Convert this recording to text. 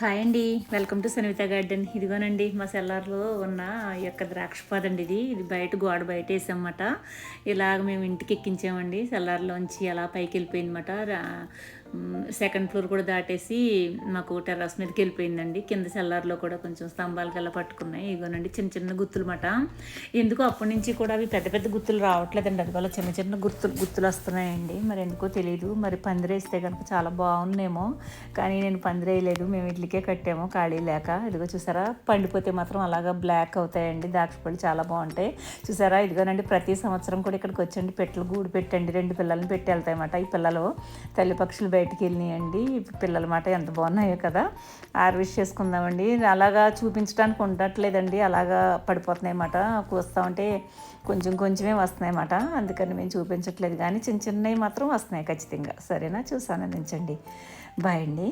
Hi అండి. Welcome to Sanitha garden. ఇదిగోనండి మా సెల్లార్లో ఉన్న ఈ యొక్క ద్రాక్ష పదండి ఇది. ఇది బయట గోడ బయట వేసామన్నమాట ఇలాగ మేము ఇంటికి ఎక్కించామండి. సెల్లార్లోంచి అలా పైకి వెళ్ళిపోయిందన్నమాట. సెకండ్ ఫ్లోర్ కూడా దాటేసి మాకు టెర్రస్ మీదకి వెళ్ళిపోయిందండి. కింద సెల్లార్లో కూడా కొంచెం స్తంభాలు కల్లా పట్టుకున్నాయి. ఇగోనండి చిన్న చిన్న గుత్తులు మాట ఎందుకు అప్పటి నుంచి కూడా అవి పెద్ద పెద్ద గుత్తులు రావట్లేదండి. అది వల్ల చిన్న చిన్న గుర్తులు గుత్తులు వస్తున్నాయండి. మరి ఎందుకో తెలియదు మరి పందిరేస్తే కనుక చాలా బాగుందేమో. కానీ నేను పందిరేయలేదు. మేము ఇడ్లీకే కట్టాము ఖాళీ లేక. ఇదిగో చూసారా పండిపోతే మాత్రం అలాగా బ్లాక్ అవుతాయండి. ద్రాక్ష పళ్ళు చాలా బాగుంటాయి. చూసారా ఇదిగోనండి ప్రతి సంవత్సరం కూడా ఇక్కడికి వచ్చండి పెట్టలు గూడు పెట్టండి. రెండు పిల్లల్ని పెట్టి వెళ్తాయన్నమాట. ఈ పిల్లలు తల్లి పక్షులు బయటికి వెళ్ళినాయండి. పిల్లల మాట ఎంత బాగున్నాయో కదా. హార్వెస్ట్ చేసుకుందామండి. అలాగా చూపించడానికి ఉండట్లేదండి. అలాగా పడిపోతున్నాయి అన్నమాట కూస్తా ఉంటే కొంచెం కొంచెమే వస్తున్నాయి అన్నమాట అందుకని మేము చూపించట్లేదు. కానీ చిన్న చిన్నవి మాత్రం వస్తున్నాయి ఖచ్చితంగా. సరేనా? చూసాను అందించండి. బాయ్ అండి.